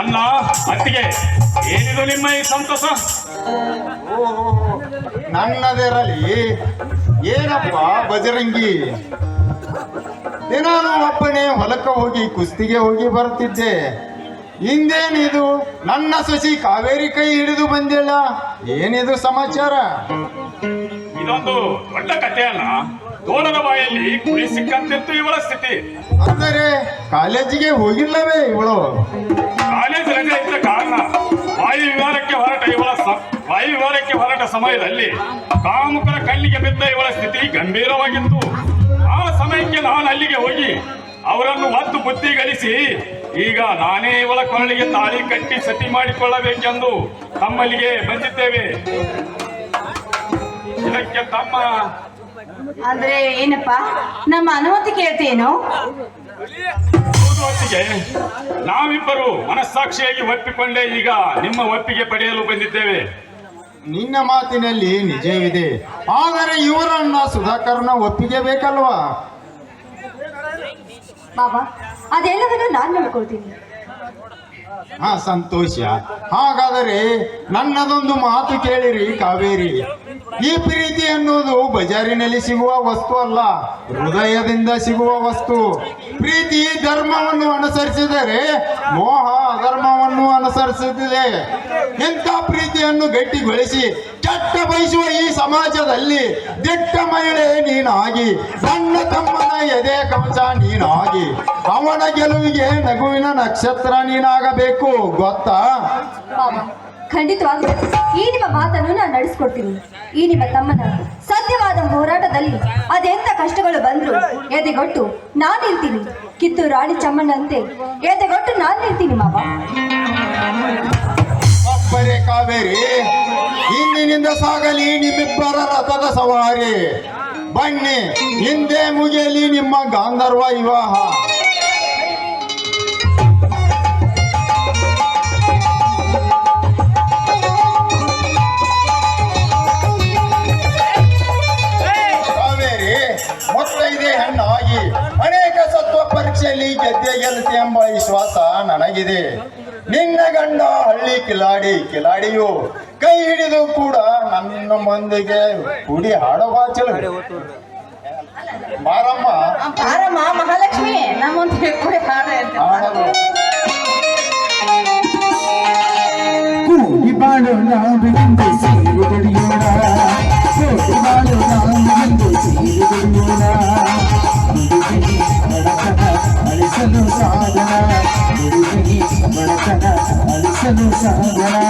ಅಲ್ಲ ಅತ್ತಿಗೆ ಏನಿದು ನಿಮ್ಮ ಈ ಸಂತಸ? ನನ್ನದಿರಲಿ ಏನಪ್ಪ ಬಜರಂಗಿ? ದಿನಾನು ಒಬ್ಬನೇ ಹೊಲಕ್ಕೆ ಹೋಗಿ ಕುಸ್ತಿಗೆ ಹೋಗಿ ಬರುತ್ತಿದ್ದೆ. ಹಿಂದೇನಿದು ನನ್ನ ಸಸಿ ಕಾವೇರಿ ಕೈ ಹಿಡಿದು ಬಂದಿಲ್ಲ. ಏನಿದು ಸಮಾಚಾರ? ಇದೊಂದು ದೊಡ್ಡ ಕಥೆ ಅಲ್ಲ. ತೋಳದ ಬಾಯಲ್ಲಿ ಕುಳಿ ಸಿಕ್ಕಂತಿತ್ತು ಇವಳ ಸ್ಥಿತಿ. ಅಂದರೆ ಕಾಲೇಜಿಗೆ ಹೋಗಿಲ್ಲವೇ ಇವಳು? ಕಾಲೇಜ್ ರಜೆ ಇದ್ದ ಕಾರಣ ವಾಯು ವಿಹಾರಕ್ಕೆ ಹೊರಟ ಇವಳ ವಾಯು ವಿಹಾರಕ್ಕೆ ಹೊರಟ ಸಮಯದಲ್ಲಿ ಕಾಮುಕರ ಕಣ್ಣಿಗೆ ಬಿದ್ದ ಇವಳ ಸ್ಥಿತಿ ಗಂಭೀರವಾಗಿತ್ತು. ಆ ಸಮಯಕ್ಕೆ ನಾನು ಅಲ್ಲಿಗೆ ಹೋಗಿ ಅವರನ್ನು ಒದ್ದು ಬುದ್ಧಿ ಗಳಿಸಿ ಈಗ ನಾನೇ ಇವಳ ಕೊರಳಿಗೆ ತಾಳಿ ಕಟ್ಟಿ ಸತಿ ಮಾಡಿಕೊಳ್ಳಬೇಕೆಂದು ತಮ್ಮಲ್ಲಿಗೆ ಬಂದಿದ್ದೇವೆ. ಇದಕ್ಕೆ ತಮ್ಮ ಅಂದ್ರೆ ಏನಪ್ಪ, ನಮ್ಮ ಅನುಮತಿ ಕೇಳ್ತೇನೋ ಹೊತ್ತಿಗೆ ನಾವಿಬ್ಬರು ಮನಸ್ಸಾಕ್ಷಿಯಾಗಿ ಒಪ್ಪಿಕೊಂಡೇ ಈಗ ನಿಮ್ಮ ಒಪ್ಪಿಗೆ ಪಡೆಯಲು ಬಂದಿದ್ದೇವೆ. ನಿನ್ನ ಮಾತಿನಲ್ಲಿ ನಿಜವಿದೆ. ಆದರೆ ಇವರನ್ನ ಸುಧಾಕರ್ನ ಒಪ್ಪಿಗೆ ಬೇಕಲ್ವಾ? ಬಾಬಾ ಅದೆಲ್ಲವನ್ನು ನಾನು ನೋಡ್ಕೊಳ್ತೀನಿ ಹಾ ಸಂತೋಷ. ಹಾಗಾದರೆ ನನ್ನದೊಂದು ಮಾತು ಕೇಳಿರಿ ಕಾವೇರಿ. ಈ ಪ್ರೀತಿ ಅನ್ನೋದು ಬಜಾರಿನಲ್ಲಿ ಸಿಗುವ ವಸ್ತು ಅಲ್ಲ, ಹೃದಯದಿಂದ ಸಿಗುವ ವಸ್ತು. ಪ್ರೀತಿ ಧರ್ಮವನ್ನು ಅನುಸರಿಸಿದರೆ, ಮೋಹ ಅಧರ್ಮವನ್ನು ಅನುಸರಿಸುತ್ತಿದೆ ಇಂಥ ಪ್ರೀತಿಯನ್ನು ಗಟ್ಟಿಗೊಳಿಸಿ, ಕೆಟ್ಟ ಬಯಸುವ ಈ ಸಮಾಜದಲ್ಲಿ ದಿಟ್ಟ ಮಹಿಳೆ ನೀನಾಗಿ, ಸಣ್ಣ ತಮ್ಮನ ಎದೆ ಕವಚ ನೀನಾಗಿ, ಅವನ ಗೆಲುವಿಗೆ ನಗುವಿನ ನಕ್ಷತ್ರ ನೀನಾಗಬೇಕು, ಗೊತ್ತಾ? ಬಾಬಾ ಖಂಡಿತವಾಗ್ಲೂ ಈ ನಿಮ್ಮ ಮಾತನ್ನು ನಾನು ನಡೆಸ್ಕೊಡ್ತೀನಿ. ಈ ನಿಮ್ಮ ತಮ್ಮನ ಸತ್ಯವಾದ ಹೋರಾಟದಲ್ಲಿ ಅದೆಂತ ಕಷ್ಟಗಳು ಬಂದ್ರು ಎದೆಗೊಟ್ಟು ನಾನು ನಿಲ್ತೀನಿ. ಕಿತ್ತು ರಾಣಿ ಚಮ್ಮಣ್ಣಂತೆ ಎದೆಗೊಟ್ಟು ನಾನು ನಿಲ್ತೀನಿ ಮಾವ. ಕಾವೇರಿ ಇಂದಿನಿಂದ ಸಾಗಲಿ ನಿಮ್ಮಿಬ್ಬರ ರಥದ ಸವಾರಿ. ಬನ್ನಿ, ಹಿಂದೆ ಮುಗಿಯಲಿ ನಿಮ್ಮ ಗಾಂಧರ್ವ ವಿವಾಹ. ಗೆಲ್ತೆ ಎಂಬ ವಿಶ್ವಾಸ ನನಗಿದೆ. ನಿನ್ನ ಗಂಡ ಹಳ್ಳಿ ಕಿಲಾಡಿ ಕಿಲಾಡಿಯು ಕೈ ಹಿಡಿದು ಕೂಡ ನನ್ನ ಮಂದಿಗೆ ಕುಡಿ ಹಾಡೋ ಬಾಚಲು ಮಾರಮ್ಮ. ಬಾರಮ್ಮ ಮಹಾಲಕ್ಷ್ಮಿ ನಮ್ಮೊಂದಿಗೆ ಕುಡಿ ಹಾಡೋಣ ಹಾಡಲು. ಕೂಡಿ ಬಾಳೋಣ ಸೀರೆ ದುಡಿಯೋಣ ಕೂಡಿ ಬಾಳೋಣ ಎಂದು ಸೀರೆ ದುಡಿಯೋಣ Di usia.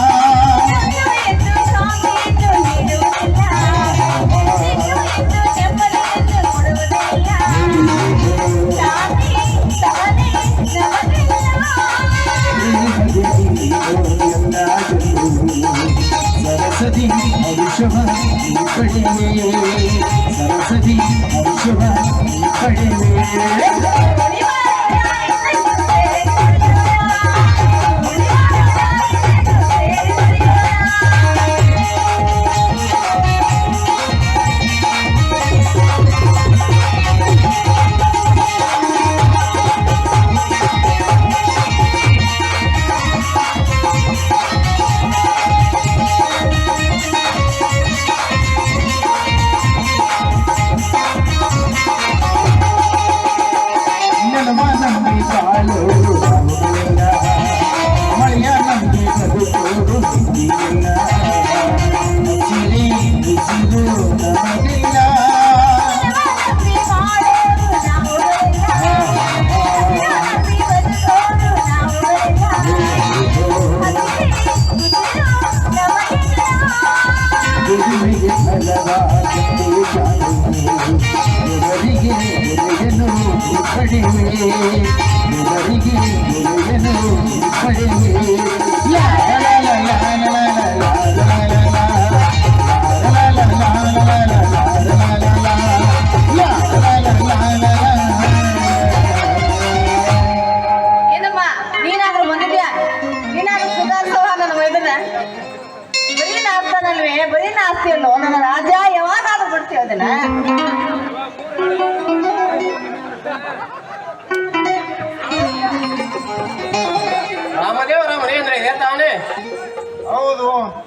ఎవరికి ఎదగను కడిమే ఎవరికి ఎదగను కడిమే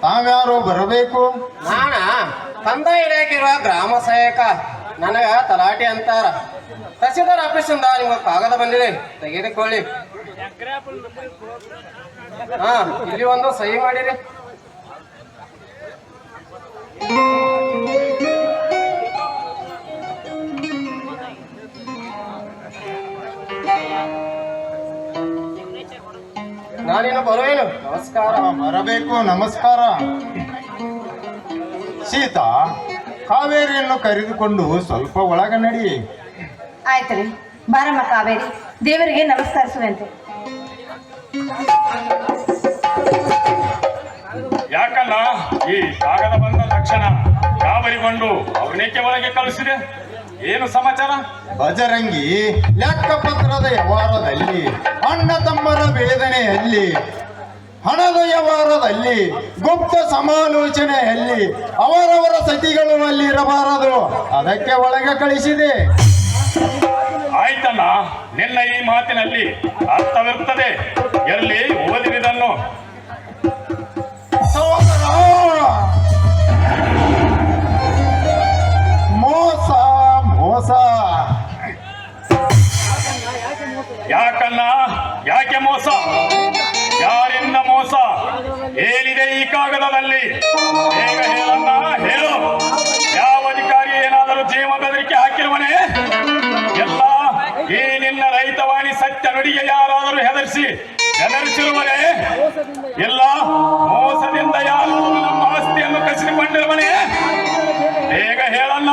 ತಾವ್ಯಾರು ಬರಬೇಕು? ನಾನ? ತಂದ ಇಲಾಖೆರುವ ಗ್ರಾಮ ಸಹಾಯಕ ನನಗ ತಲಾಟಿ ಅಂತಾರ. ತಹಸೀಲ್ದಾರ್ ಆಫೀಸಿಂದ ನಿಮ್ಗೆ ಕಾಗದ ಬಂದಿದೆ. ತೆಗೆದುಕೊಳ್ಳಿ. ಹಾ, ಇಲ್ಲಿ ಒಂದು ಸಹಿ ಮಾಡಿರಿ. ನಾನಿನ್ನು ಬರುವೇನು ನಮಸ್ಕಾರ. ಬರಬೇಕು ನಮಸ್ಕಾರ. ಸೀತಾ ಕಾವೇರಿಯನ್ನು ಕರೆದುಕೊಂಡು ಸ್ವಲ್ಪ ಒಳಗ ನಡಿ. ಆಯ್ತು ರೀ. ಬಾರಮ್ಮ ಕಾವೇರಿ. ದೇವರಿಗೆ ನಮಸ್ಕರಿಸುವಂತೆ. ಯಾಕಲ್ಲ ಈ ಕಾಗದ ಬಂದ ತಕ್ಷಣ ಗಾಬರಿಗೊಂಡು ಅವನೇಕೆ ಒಳಗೆ ಕಳಿಸಿದೆ? ಏನು ಸಮಾಚಾರ? ಬಜರಂಗಿ ಲೆಕ್ಕಪತ್ರದ ವ್ಯವಹಾರದಲ್ಲಿ ಅಣ್ಣ ತಮ್ಮರ ವೇದನೆಯಲ್ಲಿ ಹಣದ ವ್ಯವಹಾರದಲ್ಲಿ ಗುಪ್ತ ಸಮಾಲೋಚನೆಯಲ್ಲಿ ಅವರವರ ಸತಿಗಳು ಅಲ್ಲಿ ಇರಬಾರದು. ಅದಕ್ಕೆ ಒಳಗೆ ಕಳಿಸಿದೆ. ಆಯ್ತಲ್ಲ ನಿನ್ನ ಈ ಮಾತಿನಲ್ಲಿ ಅರ್ಥವಿರುತ್ತದೆ ಎಲ್ಲಿ ಓದಿರಿದನ್ನು ಸಹೋದರ ರೈತವಾಣಿ ಯಾರಾದರೂ ಹೆದರಿಸಿ ಹೆದರಿಸಿರುವನೇ ಎಲ್ಲ ಮೋಸದಿಂದ ಯಾರು ನಮ್ಮ ಆಸ್ತಿಯನ್ನು ಕಸಿದುಕೊಂಡಿರುವನೇ ಬೇಗ ಹೇಳಲ್ಲ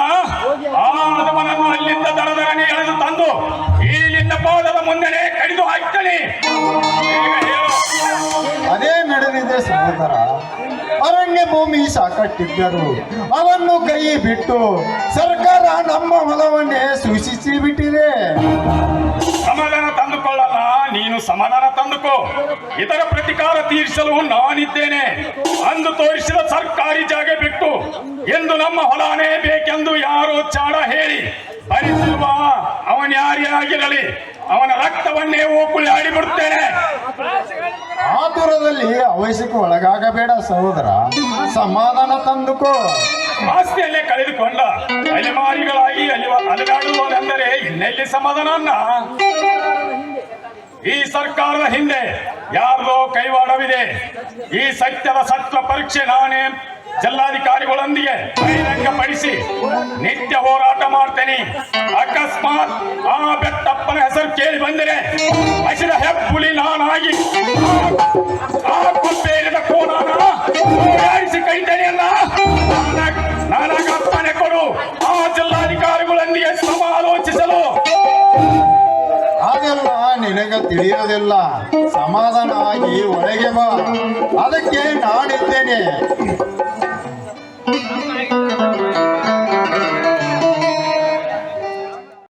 ಆ ಅದಮನನ್ನು ಅಲ್ಲಿಂದ ದಡದರನೆ ಎಳೆದು ತಂದು ಇಲ್ಲಿಂದ ಪಾದದ ಮುಂದೆನೆ ಕಡಿದು ಹಾಕ್ತಾನೆ. ಅದೇ ನಡೆದಿದೆ ಸಹೋದರ. ಭೂಮಿ ಸಾಕಟ್ಟಿದ್ದರು. ಅವನ್ನು ಕೈ ಬಿಟ್ಟು ಸರ್ಕಾರ ನಮ್ಮ ಹೊಲವನ್ನೇ ಸೂಚಿಸಿ ಬಿಟ್ಟಿದೆ ಸಮಾಧಾನ ತಂದುಕೊಳ್ಳಲ್ಲ ನೀನು ಸಮಾಧಾನ ತಂದುಕೋ. ಇದರ ಪ್ರತಿಕಾರ ತೀರಿಸಲು ನಾನಿದ್ದೇನೆ. ಅಂದು ತೋರಿಸಿದ ಸರ್ಕಾರಿ ಜಾಗ ಬಿಟ್ಟು ಎಂದು ನಮ್ಮ ಹೊಲನೇ ಬೇಕೆಂದು ಯಾರೋ ಚಾಡ ಹೇಳಿ ಭರಿಸಿರುವ ಅವನ್ಯಾರಿಯಾಗಿರಲಿ. ಅವನ ರಕ್ತವನ್ನೇ ಓಕುಳಿ ಆಡಿಬಿಡುತ್ತೇನೆ ಆತುರದಲ್ಲಿ ಅವಶ್ಯಕ್ಕೆ ಒಳಗಾಗಬೇಡ ಸಹೋದರ. ಸಮಾಧಾನ ತಂದುಕೋ. ಆಸ್ತಿಯಲ್ಲೇ ಕಳೆದುಕೊಂಡ ಅಲೆಮಾರಿಗಳಾಗಿ ಅಲೆದಾಡುವುದೆಂದರೆ ಇನ್ನೆಲ್ಲಿ ಸಮಾಧಾನ ಈ ಸರ್ಕಾರದ ಹಿಂದೆ ಯಾರದೋ ಕೈವಾಡವಿದೆ. ಈ ಸತ್ಯದ ಸತ್ವ ಪರೀಕ್ಷೆ ನಾನೇ ಜಿಲ್ಲಾಧಿಕಾರಿಗಳೊಂದಿಗೆ ಬಹಿರಂಗಪಡಿಸಿ ನಿತ್ಯ ಹೋರಾಟ ಮಾಡ್ತೇನೆ. ಅಕಸ್ಮಾತ್ ಆ ಬೆಟ್ಟಪ್ಪನ ಹೆಸರು ಕೇಳಿ ಬಂದರೆ ಹಸಿದ ಹೆಪ್ಪುಲಿ ನಾನಾಗಿ ಕೊಪ್ಪೇರಿದ ಕೋನಾನ ಓಡಾಡಿಸಿ ಕೈತೇನೆ ಅಲ್ಲ. ನನಗ ಅಪ್ಪಣೆ ಕೊಡು. ಆ ಜಿಲ್ಲಾಧಿಕಾರಿಗಳೊಂದಿಗೆ ಸಮಾಲೋಚಿಸಲು. ಹಾಗೆಲ್ಲ ನಿನಗೆ ತಿಳಿಯೋದಿಲ್ಲ. ಸಮಾಧಾನ ಆಗಿ ಒಳಗೆ ಬಾ. ಅದಕ್ಕೆ ನಾನಿದ್ದೇನೆ.